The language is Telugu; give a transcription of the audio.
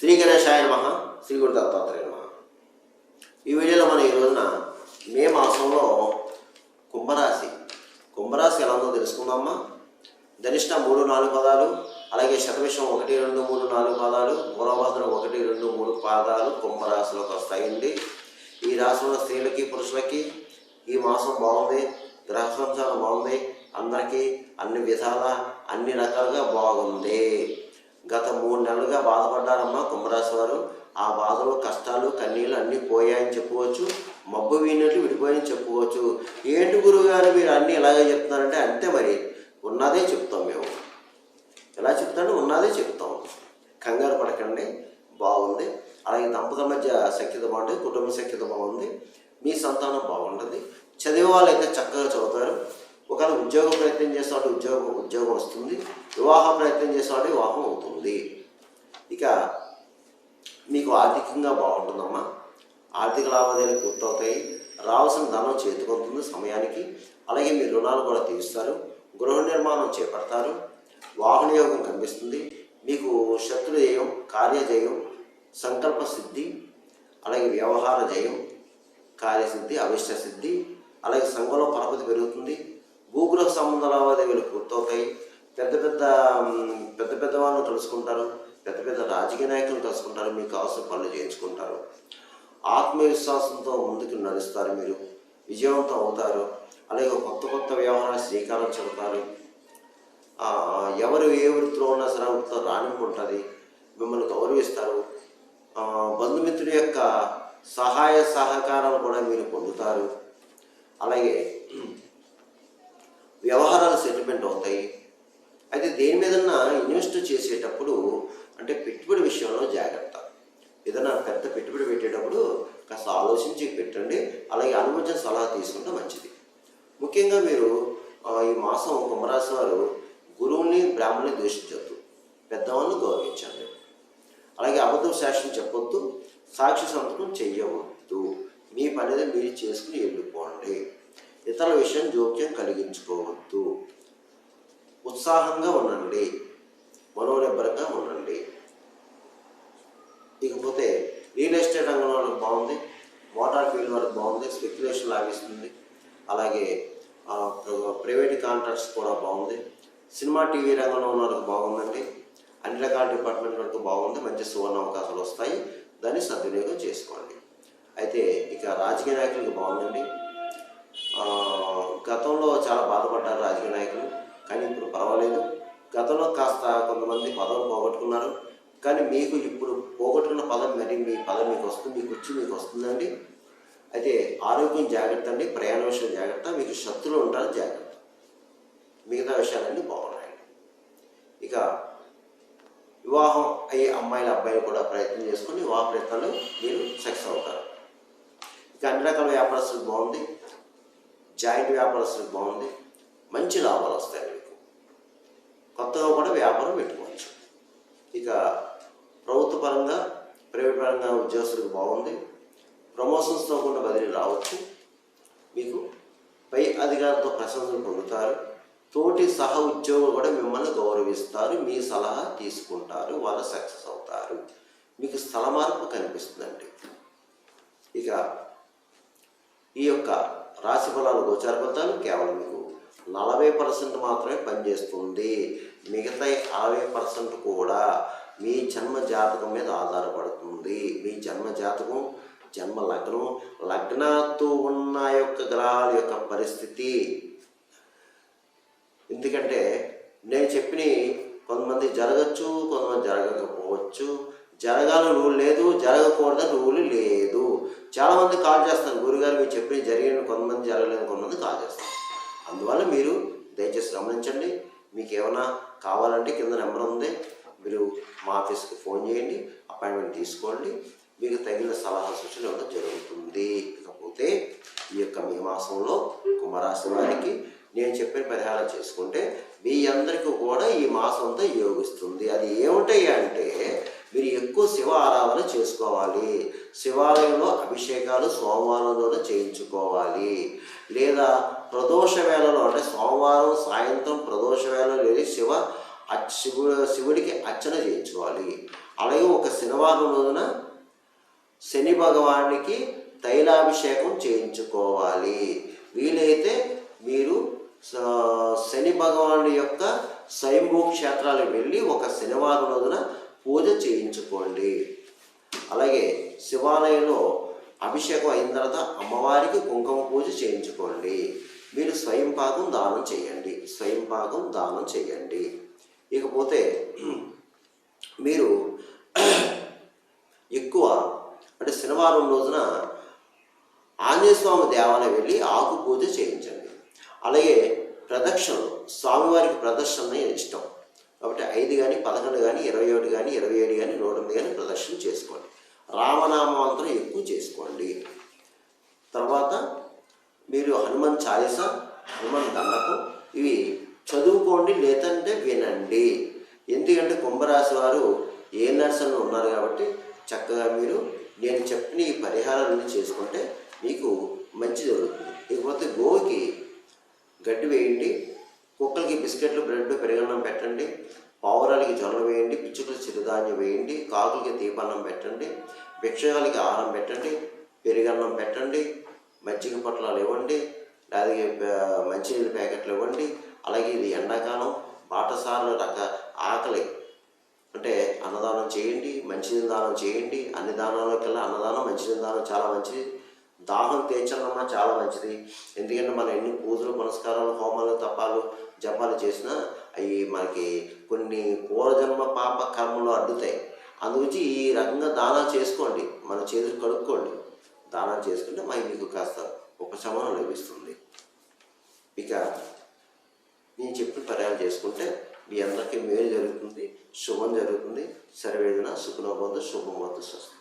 శ్రీ గణేశాయ నమ శ్రీ గురు దత్తాత్రేయ నమ. ఈ వీడియోలో మనం ఈ రోజున మే మాసంలో కుంభరాశి. కుంభరాశి ఎలా ఉందో తెలుసుకుందామా? ధనిష్ట మూడు నాలుగు పదాలు అలాగే శతవిషం ఒకటి రెండు మూడు నాలుగు పాదాలు పూర్వభద్ర ఒకటి రెండు మూడు పాదాలు కుంభరాశిలోకి వస్తాయండి. ఈ రాశిలో స్త్రీలకి పురుషులకి ఈ మాసం బాగుంది గ్రహ సంచారం బాగుంది అందరికీ అన్ని విధాల అన్ని రకాలుగా బాగుంది. గత మూడు నెలలుగా బాధపడ్డారమ్మా కుంభరాశి వారు ఆ బాధలు కష్టాలు కన్నీళ్ళు అన్నీ పోయాయని చెప్పుకోవచ్చు. మబ్బు వీడినట్లు విడిపోయాయని చెప్పుకోవచ్చు. ఏంటి గురువు గారు మీరు అన్నీ ఇలాగే చెప్తున్నారంటే అంతే మరి. ఉన్నదే చెప్తాం మేము. ఎలా చెప్తాను ఉన్నదే చెప్తాం. కంగారు పడకండి. బాగుంది. అలాగే దంపతుల మధ్య సఖ్యత బాగుంటుంది. కుటుంబ సఖ్యత బాగుంది. మీ సంతానం బాగుంటుంది. చదివే వాళ్ళు అయితే చక్కగా చదువుతారు. ఒకవేళ ఉద్యోగ ప్రయత్నం చేసేవాడు ఉద్యోగం ఉద్యోగం వస్తుంది వివాహ ప్రయత్నం చేసేవాడు వివాహం అవుతుంది. ఇక మీకు ఆర్థికంగా బాగుంటుందమ్మా. ఆర్థిక లావాదేవీలు పూర్తవుతాయి. రావాల్సిన ధనం చేతికొస్తుంది సమయానికి. అలాగే మీ రుణాలు కూడా తీరుస్తారు. గృహ నిర్మాణం చేపడతారు. వాహన యోగం కనిపిస్తుంది. మీకు శత్రు జయం కార్యజయం సంకల్ప సిద్ధి అలాగే వ్యవహార జయం కార్యసిద్ధి అవిష్ట సిద్ధి అలాగే సంఘంలో పరపతి పెరుగుతుంది. భూగృహ సంబంధ లావాదేవీలు పూర్తవుతాయి పెద్ద పెద్ద పెద్ద పెద్ద వాళ్ళు కలుసుకుంటారు పెద్ద పెద్ద రాజకీయ నాయకులు కలుసుకుంటారు మీకు కావాల్సిన పనులు చేయించుకుంటారు. ఆత్మవిశ్వాసంతో ముందుకు నడుస్తారు మీరు. విజయవంతం అవుతారు. అలాగే కొత్త కొత్త వ్యవహారాలు శ్రీకారం చెబుతారు ఎవరు ఏ వృత్తిలో ఉన్నా సరే వృత్తిలో రాణింపు ఉంటుంది మిమ్మల్ని గౌరవిస్తారు. బంధుమిత్రుడి యొక్క సహాయ సహకారాలు కూడా మీరు పొందుతారు. అలాగే వ్యవహారాలు సెటిల్మెంట్ అవుతాయి. అయితే దేని మీదన్నా ఇన్వెస్ట్ చేసేటప్పుడు అంటే పెట్టుబడి విషయంలో జాగ్రత్త. ఏదైనా పెద్ద పెట్టుబడి పెట్టేటప్పుడు కాస్త ఆలోచించి పెట్టండి అలాగే అనుభవించిన సలహా తీసుకుంటే మంచిది. ముఖ్యంగా మీరు ఈ మాసం కుంభరాశి వారు గురువుని బ్రాహ్మణుని దూషించొద్దు పెద్దవాళ్ళని గౌరవించండి. అలాగే అబద్ధం శాస్త్రం చెప్పొద్దు. సాక్షి సంతకం చెయ్యవద్దు. మీ పనిని మీరు చేసుకుని వెళ్ళిపోండి. ఇతరుల విషయం జోక్యం కలిగించుకోవద్దు. ఉత్సాహంగా ఉండండి. మనోనిబ్బరంగా ఉండండి. ఇకపోతే రియల్ ఎస్టేట్ రంగంలో వాళ్ళకి బాగుంది. మోటార్ ఫీల్డ్ వరకు బాగుంది. స్పెక్యులేషన్ లాగిస్తుంది అలాగే ఆ, ప్రైవేట్ కాంట్రాక్ట్స్ కూడా బాగుంది. సినిమా టీవీ రంగంలో ఉన్న వాళ్ళకి బాగుందండి. అన్ని రకాల డిపార్ట్మెంట్ వరకు బాగుంది. మంచి సువర్ణ అవకాశాలు వస్తాయి. దాన్ని సద్వినియోగం చేసుకోండి. అయితే ఇక రాజకీయ నాయకులకు బాగుందండి. చాలా బాధపడ్డారు రాజకీయ నాయకులు. కానీ ఇప్పుడు పర్వాలేదు. గతంలో కాస్త కొంతమంది పదవులు పోగొట్టుకున్నారు. కానీ మీకు ఇప్పుడు పోగొట్టుకున్న పదం మరి మీ పదం మీకు వస్తుంది మీకు వచ్చి మీకు వస్తుందండి. అయితే ఆరోగ్యం జాగ్రత్త అండి ప్రయాణ విషయం జాగ్రత్త మీకు శత్రువులు ఉంటారు జాగ్రత్త. మిగతా విషయాలన్నీ బాగున్నాయి ఇక వివాహం అయ్యే అమ్మాయిల అబ్బాయిలు కూడా ప్రయత్నం చేసుకుని వివాహ ప్రయత్నాలు మీరు సక్సెస్ అవుతారు. ఇక అన్ని రకాల వ్యాపారస్తులు బాగుంది. జాయింట్ వ్యాపారస్తులకు బాగుంది మంచి లాభాలు వస్తాయి మీకు. కొత్తగా కూడా వ్యాపారం పెట్టుకోవచ్చు. ఇక ప్రభుత్వ పరంగా ప్రైవేట్ పరంగా ఉద్యోగస్తులకు బాగుంది. ప్రమోషన్స్తో కూడా బదిలీ రావచ్చు. మీకు పై అధికారులతో ప్రశంసలు పొందుతారు. తోటి సహ ఉద్యోగులు కూడా మిమ్మల్ని గౌరవిస్తారు మీ సలహా తీసుకుంటారు వాళ్ళు సక్సెస్ అవుతారు. మీకు స్థల మార్పు కనిపిస్తుందండి. ఇక ఈ యొక్క రాశి ఫలాలు గోచార ఫలితాలు కేవలం మీకు నలభై పర్సెంట్ మాత్రమే పనిచేస్తుంది. మిగతా అరవై పర్సెంట్ కూడా మీ జన్మ జాతకం మీద ఆధారపడుతుంది. మీ జన్మ జాతకం జన్మ లగ్నం లగ్నాతో ఉన్న యొక్క గ్రహాల యొక్క పరిస్థితి. ఎందుకంటే నేను చెప్పిన కొంతమంది జరగచ్చు కొంతమంది జరగకపోవచ్చు. జరగాలని రూల్ లేదు జరగకూడదని రూల్ లేదు. చాలామంది కాల్ చేస్తాను గురుగారు మీరు చెప్పిన జరిగిన కొంతమంది జరగలేని కొంతమంది కాల్ చేస్తాను అందువల్ల మీరు దయచేసి గమనించండి. మీకు ఏమైనా కావాలంటే కింద నెంబర్ ఉంది. మీరు మా ఆఫీస్కి ఫోన్ చేయండి. అపాయింట్మెంట్ తీసుకోండి. మీకు తగిన సలహా సూచన ఇవ్వడం జరుగుతుంది. ఇకపోతే ఈ యొక్క మే మాసంలో కుంభరాశి వారికి నేను చెప్పిన పరిహారం చేసుకుంటే మీ అందరికీ కూడా ఈ మాసంతో యోగిస్తుంది. అది ఏమిటాయి అంటే మీరు ఎక్కువ శివ ఆరాధన చేసుకోవాలి. శివాలయంలో అభిషేకాలు సోమవారంలోనే చేయించుకోవాలి. లేదా ప్రదోష వేళలో అంటే సోమవారం సాయంత్రం ప్రదోష వేళలో లేని శివ అచ్- శివుడు శివుడికి అర్చన చేయించుకోవాలి. అలాగే ఒక శనివారం రోజున శని భగవానికి తైలాభిషేకం చేయించుకోవాలి. వీలైతే మీరు శని భగవానుడి యొక్క స్వయంభూ క్షేత్రాలకు వెళ్ళి ఒక శనివారం రోజున పూజ చేయించుకోండి. అలాగే శివాలయంలో అభిషేకం అయిన తర్వాత అమ్మవారికి కుంకుమ పూజ చేయించుకోండి. మీరు స్వయం పాకం దానం చేయండి. స్వయం పాకం దానం చేయండి. ఇకపోతే మీరు ఎక్కువ అంటే శనివారం రోజున ఆంజనేయస్వామి దేవాలయం వెళ్ళి ఆకు పూజ చేయించండి. అలాగే ప్రదక్షిణలు స్వామివారికి ప్రదర్శన ఇష్టం. కాబట్టి ఐదు కానీ పదకొండు కానీ ఇరవై ఒకటి కానీ ఇరవై ఏడు కానీ నూట ఎనిమిది కానీ ప్రదర్శన చేసుకోండి. రామనామంతరం ఎక్కువ చేసుకోండి. తర్వాత మీరు హనుమాన్ చాలీస హనుమాన్ దండకం ఇవి చదువుకోండి లేదంటే వినండి. ఎందుకంటే కుంభరాశి వారు ఏ నర్సన్లు ఉన్నారు కాబట్టి చక్కగా మీరు నేను చెప్పిన ఈ పరిహారాలన్నీ చేసుకుంటే మీకు మంచి జరుగుతుంది. ఇకపోతే గోవుకి గడ్డి వేయండి. బిస్కెట్లు బ్రెడ్ పెరుగన్నం పెట్టండి. పావురాలకి జొన్న వేయండి పిచ్చుకలు చిరుధాన్యం వేయండి కాకులకి దీపాన్నం పెట్టండి భిక్షగాలకి ఆహారం పెట్టండి పెరుగన్నం పెట్టండి మజ్జిగ పొట్లాలు ఇవ్వండి లేదా మంచినీళ్ళ ప్యాకెట్లు ఇవ్వండి. అలాగే ఇది ఎండాకాలం బాటసార్లు రక ఆకలి అంటే అన్నదానం చేయండి మంచినీళ్ళ దానం చేయండి అన్ని దానాలకల్లా అన్నదానం మంచినీళ్ళ దానం చాలా మంచిది. దాహం తీర్చాలన్నా చాలా మంచిది. ఎందుకంటే మనం ఎన్ని పూజలు పునస్కారాలు హోమాలు తపాలు జపాలు చేసినా అవి మనకి కొన్ని పూర్వజన్మ పాప కర్మలు అడ్డుతాయి. అందుగురించి ఈ రకంగా దానం చేసుకోండి. మన చేతులు కడుక్కోండి. దానం చేసుకుంటే మరి మీకు కాస్త ఉపశమనం లభిస్తుంది. ఇక నేను చెప్పిన పర్యాలు చేసుకుంటే మీ అందరికీ మేలు జరుగుతుంది శుభం జరుగుతుంది. సర్వేదన సుఖనోబంధ శుభమోత స్వస్తి.